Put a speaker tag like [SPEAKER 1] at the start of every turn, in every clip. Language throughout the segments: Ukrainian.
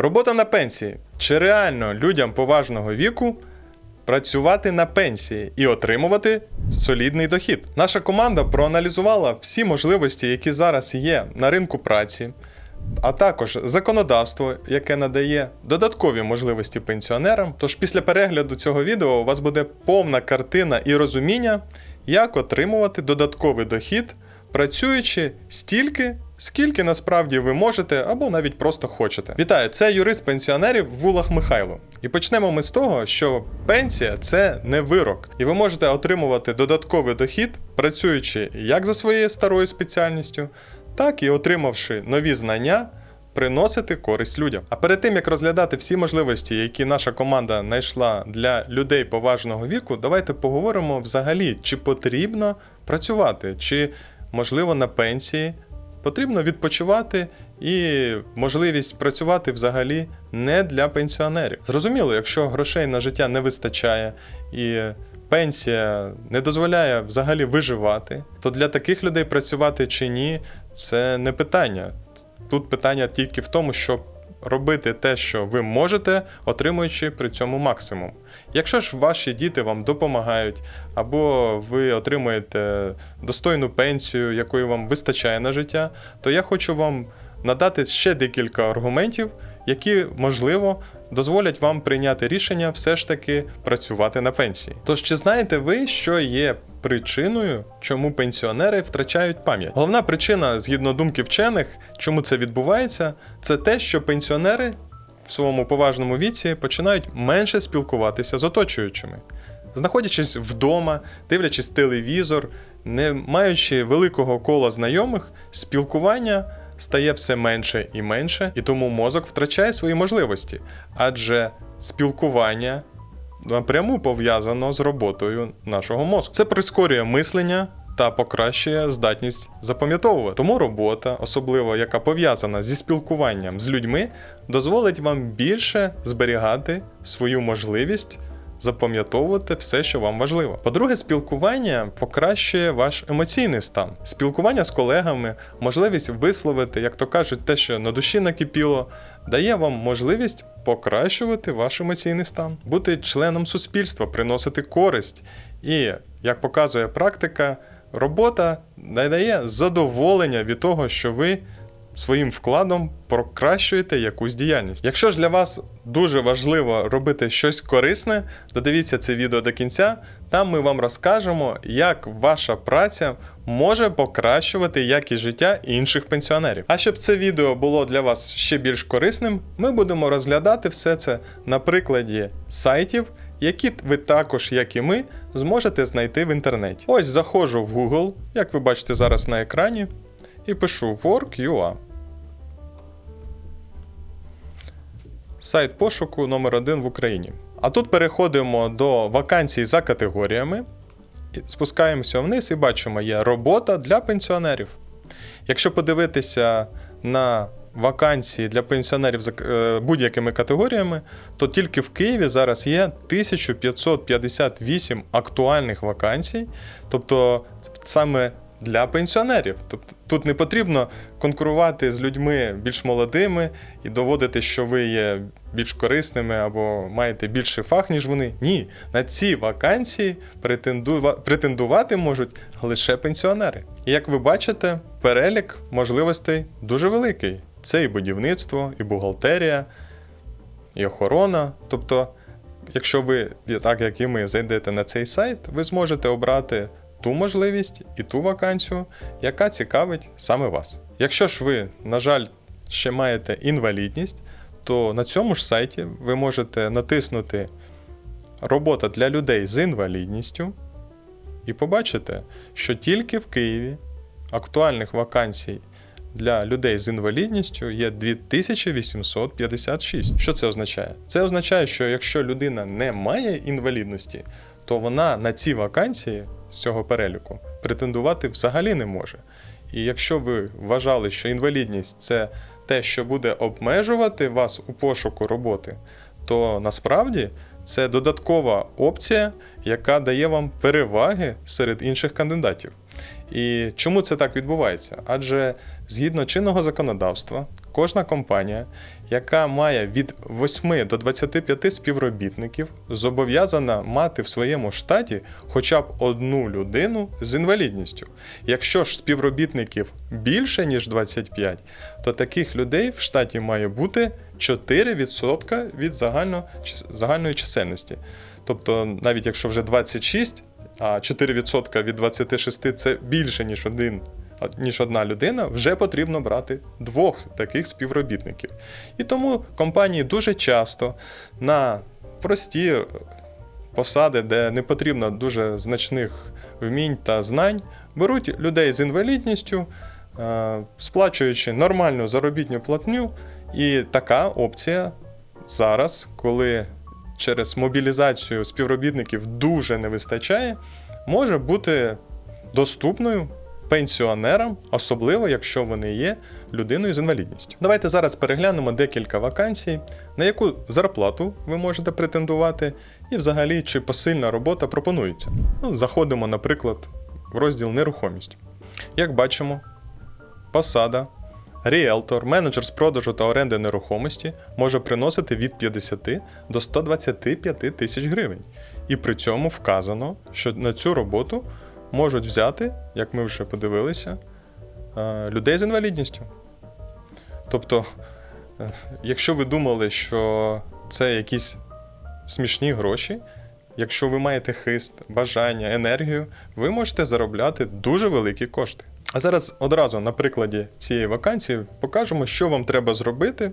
[SPEAKER 1] Робота на пенсії. Чи реально людям поважного віку працювати на пенсії і отримувати солідний дохід? Наша команда проаналізувала всі можливості, які зараз є на ринку праці, а також законодавство, яке надає додаткові можливості пенсіонерам. Тож після перегляду цього відео у вас буде повна картина і розуміння, як отримувати додатковий дохід, працюючи стільки, скільки насправді ви можете або навіть просто хочете. Вітаю, це юрист пенсіонерів Вулах Михайло. І почнемо ми з того, що пенсія це не вирок, і ви можете отримувати додатковий дохід, працюючи як за своєю старою спеціальністю, так і отримавши нові знання. Приносити користь людям. А перед тим як розглядати всі можливості, які наша команда знайшла для людей поважного віку, давайте поговоримо взагалі, чи потрібно працювати, чи можливо на пенсії потрібно відпочивати і можливість працювати взагалі не для пенсіонерів. Зрозуміло, якщо грошей на життя не вистачає і пенсія не дозволяє взагалі виживати, то для таких людей працювати чи ні, це не питання. Тут питання тільки в тому, щоб робити те, що ви можете, отримуючи при цьому максимум. Якщо ж ваші діти вам допомагають, або ви отримуєте достойну пенсію, якої вам вистачає на життя, то я хочу вам надати ще декілька аргументів, які, можливо, дозволять вам прийняти рішення все ж таки працювати на пенсії. Тож, чи знаєте ви, що є причиною, чому пенсіонери втрачають пам'ять? Головна причина, згідно думки вчених, чому це відбувається, це те, що пенсіонери в своєму поважному віці починають менше спілкуватися з оточуючими. Знаходячись вдома, дивлячись телевізор, не маючи великого кола знайомих, спілкування стає все менше і менше, і тому мозок втрачає свої можливості. Адже спілкування напряму пов'язано з роботою нашого мозку. Це прискорює мислення. Та покращує здатність запам'ятовувати. Тому робота, особливо яка пов'язана зі спілкуванням з людьми, дозволить вам більше зберігати свою можливість запам'ятовувати все, що вам важливо. По-друге, спілкування покращує ваш емоційний стан. Спілкування з колегами, можливість висловити, як то кажуть, те, що на душі накипіло, дає вам можливість покращувати ваш емоційний стан, бути членом суспільства, приносити користь. І, як показує практика, робота надає задоволення від того, що ви своїм вкладом покращуєте якусь діяльність. Якщо ж для вас дуже важливо робити щось корисне, додивіться це відео до кінця. Там ми вам розкажемо, як ваша праця може покращувати якість життя інших пенсіонерів. А щоб це відео було для вас ще більш корисним, ми будемо розглядати все це на прикладі сайтів. Які ви також, як і ми, зможете знайти в інтернеті. Ось заходжу в Google, як ви бачите зараз на екрані, і пишу Work.ua. Сайт пошуку номер 1 в Україні. А тут переходимо до вакансій за категоріями, спускаємося вниз і бачимо, є робота для пенсіонерів. Якщо подивитися на вакансії для пенсіонерів за е, будь-якими категоріями, то тільки в Києві зараз є 1558 актуальних вакансій, тобто саме для пенсіонерів. Тобто тут не потрібно конкурувати з людьми більш молодими і доводити, що ви є більш корисними або маєте більший фах, ніж вони. Ні, на ці вакансії претендува- претендувати можуть лише пенсіонери. І як ви бачите, перелік можливостей дуже великий. Це і будівництво, і бухгалтерія, і охорона. Тобто, якщо ви, так як і ми, зайдете на цей сайт, ви зможете обрати ту можливість і ту вакансію, яка цікавить саме вас. Якщо ж ви, на жаль, ще маєте інвалідність, то на цьому ж сайті ви можете натиснути Робота для людей з інвалідністю і побачите, що тільки в Києві актуальних вакансій для людей з інвалідністю є 2856. Що це означає? Це означає, що якщо людина не має інвалідності, то вона на ці вакансії з цього переліку претендувати взагалі не може. І якщо ви вважали, що інвалідність це те, що буде обмежувати вас у пошуку роботи, то насправді це додаткова опція, яка дає вам переваги серед інших кандидатів. І чому це так відбувається? Адже згідно чинного законодавства, кожна компанія, яка має від 8 до 25 співробітників, зобов'язана мати в своєму штаті хоча б одну людину з інвалідністю. Якщо ж співробітників більше ніж 25, то таких людей в штаті має бути 4% від загально, загальної чисельності. Тобто, навіть якщо вже 26, а 4% від 26 це більше, ніж один. Ніж одна людина, вже потрібно брати двох таких співробітників. І тому компанії дуже часто на прості посади, де не потрібно дуже значних вмінь та знань, беруть людей з інвалідністю, е, сплачуючи нормальну заробітну платню. І така опція зараз, коли через мобілізацію співробітників дуже не вистачає, може бути доступною пенсіонерам, особливо якщо вони є людиною з інвалідністю. Давайте зараз переглянемо декілька вакансій, на яку зарплату ви можете претендувати, і взагалі чи посильна робота пропонується. Ну, заходимо, наприклад, в розділ нерухомість. Як бачимо, посада. Ріелтор, менеджер з продажу та оренди нерухомості може приносити від 50 до 125 тисяч гривень. І при цьому вказано, що на цю роботу можуть взяти, як ми вже подивилися, е, людей з інвалідністю. Тобто, е, якщо ви думали, що це якісь смішні гроші, якщо ви маєте хист, бажання, енергію, ви можете заробляти дуже великі кошти. А зараз одразу на прикладі цієї вакансії покажемо, що вам треба зробити,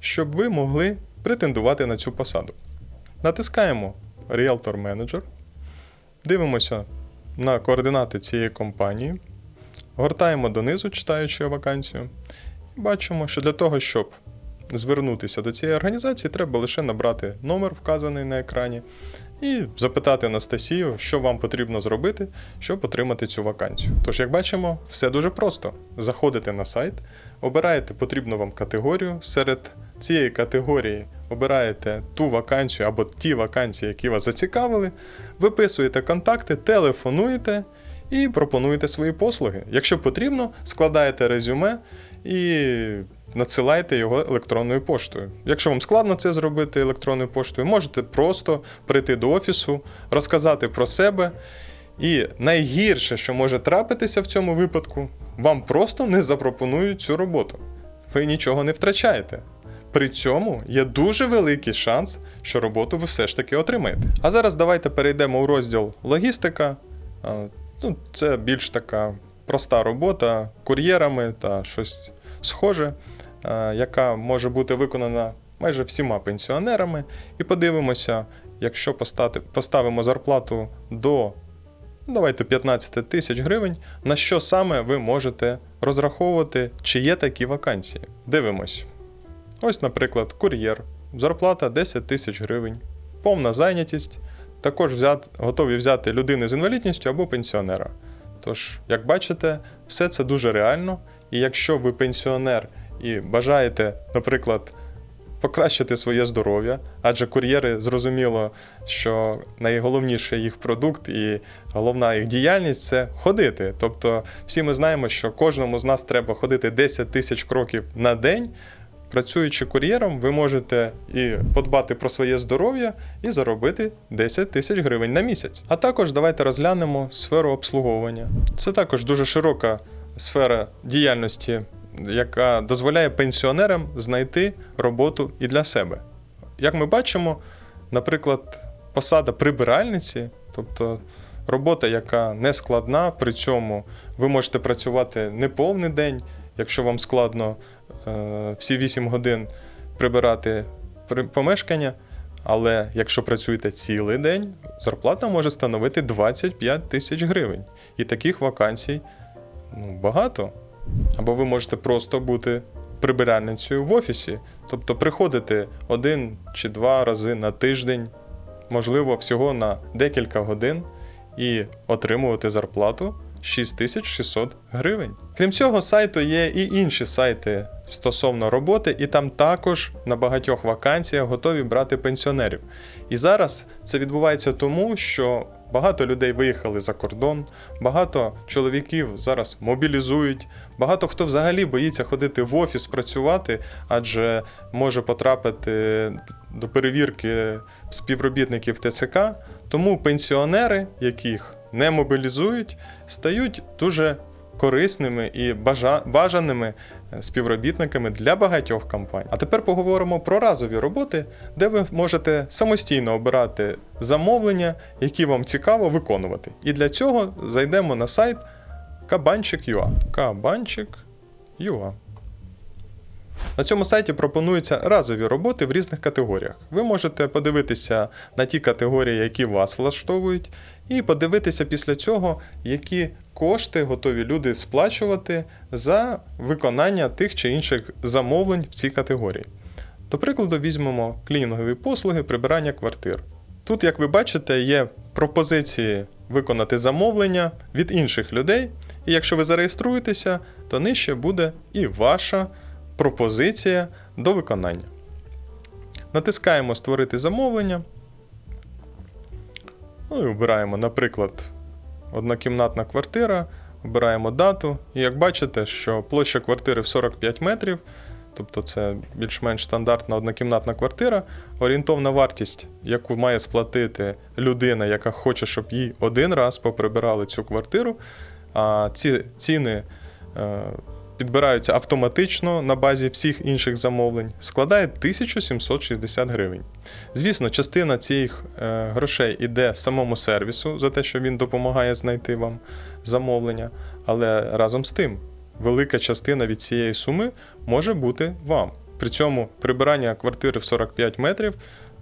[SPEAKER 1] щоб ви могли претендувати на цю посаду. Натискаємо Realtor Manager, дивимося на координати цієї компанії, гортаємо донизу, читаючи вакансію, і бачимо, що для того, щоб звернутися до цієї організації, треба лише набрати номер, вказаний на екрані, і запитати Анастасію, що вам потрібно зробити, щоб отримати цю вакансію. Тож, як бачимо, все дуже просто. Заходите на сайт, обираєте потрібну вам категорію. Серед цієї категорії обираєте ту вакансію або ті вакансії, які вас зацікавили, виписуєте контакти, телефонуєте і пропонуєте свої послуги. Якщо потрібно, складаєте резюме і надсилайте його електронною поштою. Якщо вам складно це зробити електронною поштою, можете просто прийти до офісу, розказати про себе. І найгірше, що може трапитися в цьому випадку, вам просто не запропонують цю роботу. Ви нічого не втрачаєте. При цьому є дуже великий шанс, що роботу ви все ж таки отримаєте. А зараз давайте перейдемо у розділ логістика. Ну, це більш така проста робота кур'єрами та щось схоже, яка може бути виконана майже всіма пенсіонерами. І подивимося, якщо поставимо зарплату до ну, давайте 15 тисяч гривень, на що саме ви можете розраховувати, чи є такі вакансії. Дивимось. Ось, наприклад, кур'єр, зарплата 10 тисяч гривень, повна зайнятість. Також взят, готові взяти людину з інвалідністю або пенсіонера. Тож, як бачите, все це дуже реально. І якщо ви пенсіонер і бажаєте, наприклад, покращити своє здоров'я, адже кур'єри зрозуміло, що найголовніший їх продукт і головна їх діяльність це ходити. Тобто, всі ми знаємо, що кожному з нас треба ходити 10 тисяч кроків на день. Працюючи кур'єром, ви можете і подбати про своє здоров'я і заробити 10 тисяч гривень на місяць. А також давайте розглянемо сферу обслуговування. Це також дуже широка сфера діяльності, яка дозволяє пенсіонерам знайти роботу і для себе. Як ми бачимо, наприклад, посада прибиральниці, тобто робота, яка не складна, при цьому ви можете працювати не повний день, якщо вам складно всі 8 годин прибирати помешкання. Але якщо працюєте цілий день, зарплата може становити 25 тисяч гривень. І таких вакансій ну, багато. Або ви можете просто бути прибиральницею в офісі, тобто приходити один чи два рази на тиждень, можливо, всього на декілька годин, і отримувати зарплату 6600 гривень. Крім цього, сайту є і інші сайти стосовно роботи, і там також на багатьох вакансіях готові брати пенсіонерів. І зараз це відбувається тому, що Багато людей виїхали за кордон, багато чоловіків зараз мобілізують, багато хто взагалі боїться ходити в офіс працювати, адже може потрапити до перевірки співробітників ТЦК. Тому пенсіонери, яких не мобілізують, стають дуже корисними і бажаними е, співробітниками для багатьох компаній. А тепер поговоримо про разові роботи, де ви можете самостійно обирати замовлення, які вам цікаво виконувати. І для цього зайдемо на сайт Кабанчик.ua. Кабанчик.ua. На цьому сайті пропонуються разові роботи в різних категоріях. Ви можете подивитися на ті категорії, які вас влаштовують, і подивитися після цього, які кошти готові люди сплачувати за виконання тих чи інших замовлень в цій категорії. До прикладу, візьмемо клінінгові послуги прибирання квартир. Тут, як ви бачите, є пропозиції виконати замовлення від інших людей, і якщо ви зареєструєтеся, то нижче буде і ваша пропозиція до виконання. Натискаємо Створити замовлення. Ну і обираємо, наприклад, однокімнатна квартира, обираємо дату. І як бачите, що площа квартири в 45 метрів, тобто це більш-менш стандартна однокімнатна квартира, орієнтовна вартість, яку має сплатити людина, яка хоче, щоб їй один раз поприбирали цю квартиру. А ці ціни е, підбираються автоматично на базі всіх інших замовлень, складає 1760 гривень. Звісно, частина цих е, грошей іде самому сервісу за те, що він допомагає знайти вам замовлення, але разом з тим, велика частина від цієї суми може бути вам. При цьому прибирання квартири в 45 метрів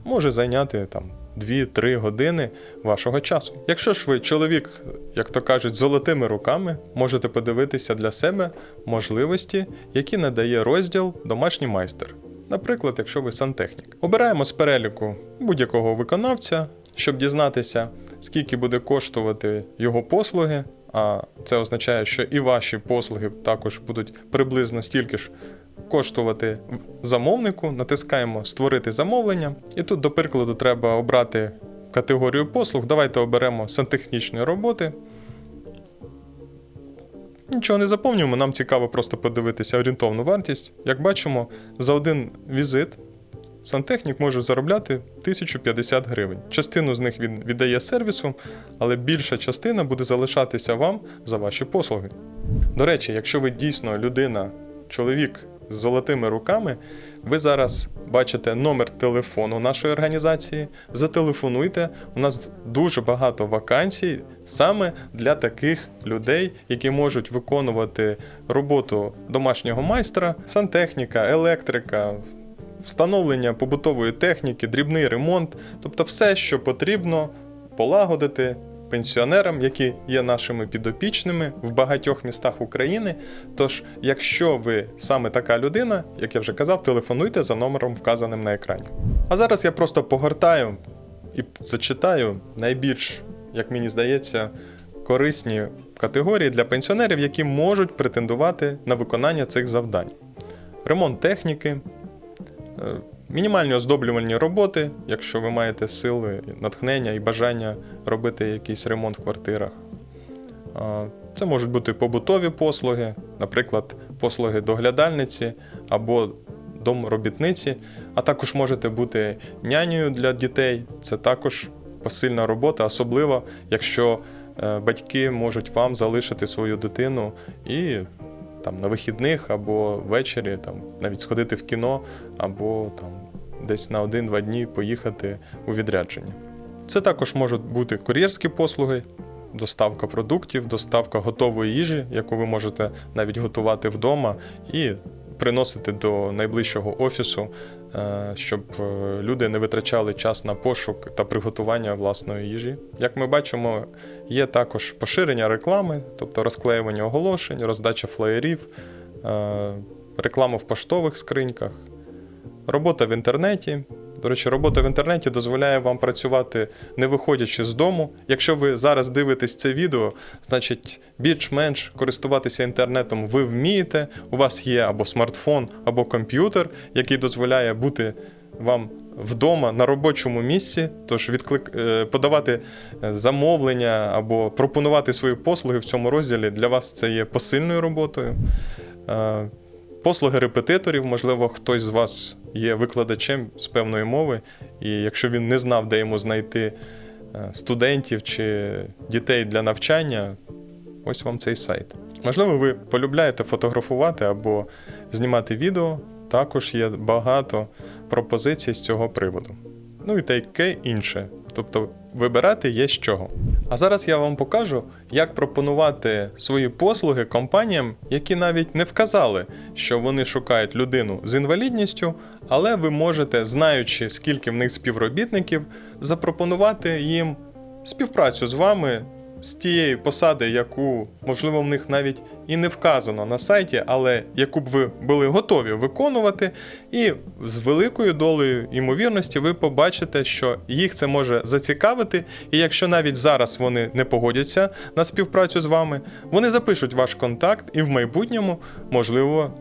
[SPEAKER 1] може зайняти там 2-3 години вашого часу. Якщо ж ви чоловік, як то кажуть, з золотими руками, можете подивитися для себе можливості, які надає розділ Домашній майстер. Наприклад, якщо ви сантехнік. Обираємо з переліку будь-якого виконавця, щоб дізнатися, скільки буде коштувати його послуги. А це означає, що і ваші послуги також будуть приблизно стільки ж коштувати замовнику. Натискаємо Створити замовлення. І тут, до прикладу, треба обрати категорію послуг. Давайте оберемо сантехнічні роботи. Нічого не заповнюємо, нам цікаво просто подивитися орієнтовну вартість. Як бачимо, за один візит сантехнік може заробляти 1050 гривень. Частину з них він віддає сервісу, але більша частина буде залишатися вам за ваші послуги. До речі, якщо ви дійсно людина, чоловік з золотими руками, ви зараз бачите номер телефону нашої організації. Зателефонуйте. У нас дуже багато вакансій саме для таких людей, які можуть виконувати роботу домашнього майстра, сантехніка, електрика. Встановлення побутової техніки, дрібний ремонт, тобто все, що потрібно полагодити пенсіонерам, які є нашими підопічними в багатьох містах України. Тож, якщо ви саме така людина, як я вже казав, телефонуйте за номером, вказаним на екрані. А зараз я просто погортаю і зачитаю найбільш, як мені здається, корисні категорії для пенсіонерів, які можуть претендувати на виконання цих завдань: ремонт техніки. Мінімальні оздоблювальні роботи, якщо ви маєте сили, натхнення і бажання робити якийсь ремонт в квартирах. Це можуть бути побутові послуги, наприклад, послуги доглядальниці або домробітниці, а також можете бути нянею для дітей. Це також посильна робота, особливо якщо е, батьки можуть вам залишити свою дитину і там на вихідних або ввечері там навіть сходити в кіно, або там десь на один-два дні поїхати у відрядження. Це також можуть бути кур'єрські послуги, доставка продуктів, доставка готової їжі, яку ви можете навіть готувати вдома і приносити до найближчого офісу, щоб е, люди не витрачали час на пошук та приготування власної їжі. Як ми бачимо, є також поширення реклами, тобто розклеювання оголошень, роздача флеєрів, е, реклама в поштових скриньках, робота в інтернеті. До речі, робота в інтернеті дозволяє вам працювати не виходячи з дому. Якщо ви зараз дивитесь це відео, значить більш-менш користуватися інтернетом ви вмієте. У вас є або смартфон, або комп'ютер, який дозволяє бути вам вдома на робочому місці. Тож відклик... е, подавати е, замовлення або пропонувати свої послуги в цьому розділі для вас це є посильною роботою. Е, Послуги репетиторів, можливо, хтось з вас є викладачем з певної мови, і якщо він не знав, де йому знайти е, студентів чи дітей для навчання, ось вам цей сайт. Можливо, ви полюбляєте фотографувати або знімати відео. Також є багато пропозицій з цього приводу. Ну і таке інше. Тобто вибирати є з чого. А зараз я вам покажу, як пропонувати свої послуги компаніям, які навіть не вказали, що вони шукають людину з інвалідністю, але ви можете, знаючи, скільки в них співробітників, запропонувати їм співпрацю з вами з тієї посади, яку, можливо, в них навіть і не вказано на сайті, але яку б ви були готові виконувати, і з великою долею ймовірності ви побачите, що їх це може зацікавити, і якщо навіть зараз вони не погодяться на співпрацю з вами, вони запишуть ваш контакт, і в майбутньому, можливо,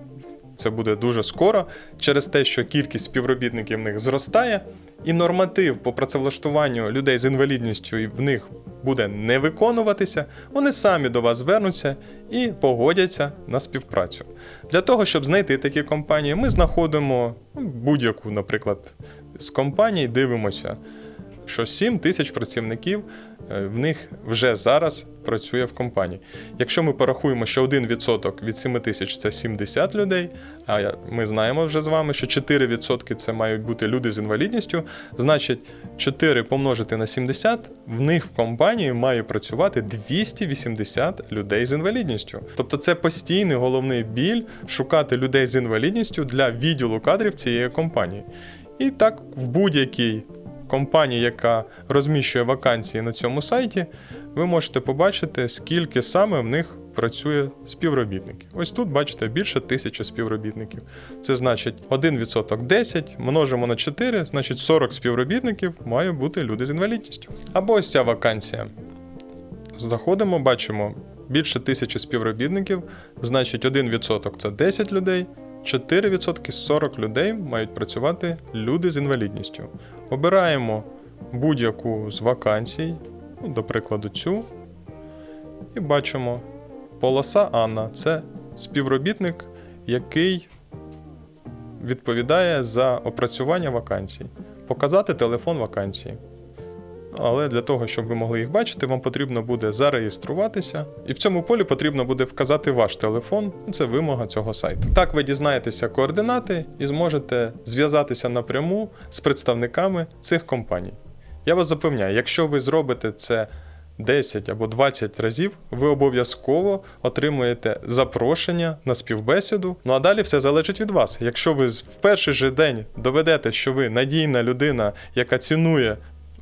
[SPEAKER 1] це буде дуже скоро, через те, що кількість співробітників в них зростає, і норматив по працевлаштуванню людей з інвалідністю в них буде не виконуватися, вони самі до вас звернуться і погодяться на співпрацю. Для того, щоб знайти такі компанії, ми знаходимо ну, будь-яку, наприклад, з компаній, дивимося, що 7 тисяч працівників в них вже зараз працює в компанії. Якщо ми порахуємо, що 1% від 7 тисяч це 70 людей, а ми знаємо вже з вами, що 4% це мають бути люди з інвалідністю, значить 4 помножити на 70, в них в компанії має працювати 280 людей з інвалідністю. Тобто це постійний головний біль шукати людей з інвалідністю для відділу кадрів цієї компанії. І так в будь-якій компанії, яка розміщує вакансії на цьому сайті, ви можете побачити, скільки саме в них працює співробітників. Ось тут бачите більше тисячі співробітників. Це значить 1% 10 множимо на 4, значить 40 співробітників має бути люди з інвалідністю. Або ось ця вакансія. Заходимо, бачимо більше тисячі співробітників, значить 1% це 10 людей, 4% 40 людей мають працювати люди з інвалідністю. Обираємо будь-яку з вакансій, ну, до прикладу, цю, і бачимо полоса Анна це співробітник, який відповідає за опрацювання вакансій. Показати телефон вакансії. Але для того, щоб ви могли їх бачити, вам потрібно буде зареєструватися, і в цьому полі потрібно буде вказати ваш телефон. Це вимога цього сайту. Так ви дізнаєтеся координати і зможете зв'язатися напряму з представниками цих компаній. Я вас запевняю, якщо ви зробите це 10 або 20 разів, ви обов'язково отримуєте запрошення на співбесіду. Ну а далі все залежить від вас. Якщо ви в перший же день доведете, що ви надійна людина, яка цінує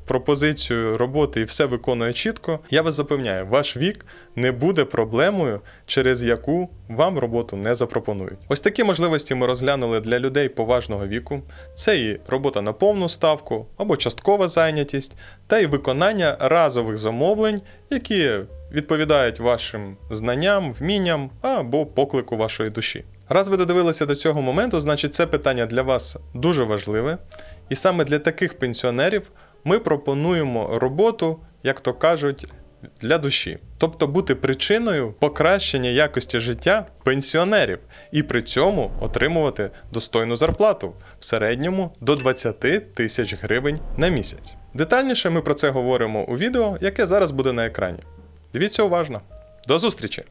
[SPEAKER 1] пропозицію роботи і все виконує чітко, я вас запевняю, ваш вік не буде проблемою, через яку вам роботу не запропонують. Ось такі можливості ми розглянули для людей поважного віку. Це і робота на повну ставку або часткова зайнятість, та й виконання разових замовлень, які відповідають вашим знанням, вмінням або поклику вашої душі. Раз ви додивилися до цього моменту, значить це питання для вас дуже важливе. І саме для таких пенсіонерів ми пропонуємо роботу, як то кажуть, для душі. Тобто бути причиною покращення якості життя пенсіонерів і при цьому отримувати достойну зарплату в середньому до 20 тисяч гривень на місяць. Детальніше ми про це говоримо у відео, яке зараз буде на екрані. Дивіться уважно. До зустрічі!